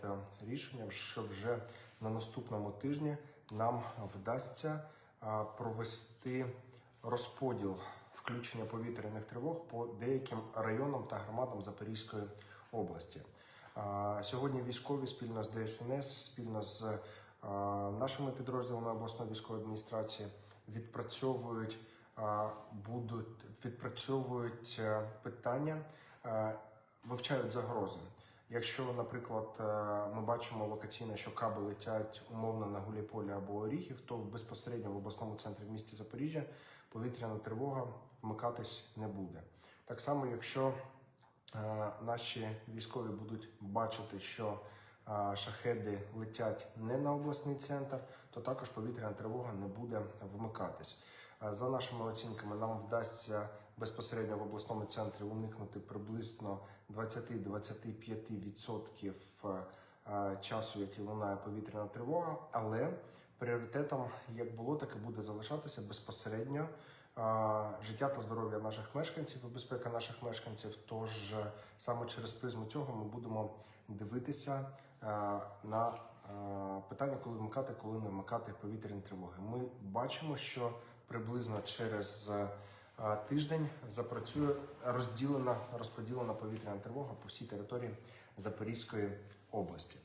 прийнято рішення, що вже на наступному тижні нам вдасться провести розподіл включення повітряних тривог по деяким районам та громадам Запорізької області. Сьогодні військові спільно з ДСНС, спільно з нашими підрозділами обласної військової адміністрації відпрацьовують будуть відпрацьовують е, питання, вивчають загрози. Якщо, наприклад, е, ми бачимо локаційно, що каби летять умовно на Гуляйполі або Оріхів, то безпосередньо в обласному центрі в місті Запоріжжя повітряна тривога вмикатись не буде. Так само, якщо е, наші військові будуть бачити, що е, шахеди летять не на обласний центр, то також повітряна тривога не буде вмикатись. За нашими оцінками, нам вдасться безпосередньо в обласному центрі уникнути приблизно 20-25% е, часу, який лунає повітряна тривога, але пріоритетом як було, так і буде залишатися безпосередньо е, життя та здоров'я наших мешканців і безпека наших мешканців. Тож е, саме через призму цього ми будемо дивитися на питання, коли вмикати, коли не вмикати повітряні тривоги. Ми бачимо, що приблизно через тиждень запрацює розділена розподілена повітряна тривога по всій території Запорізької області.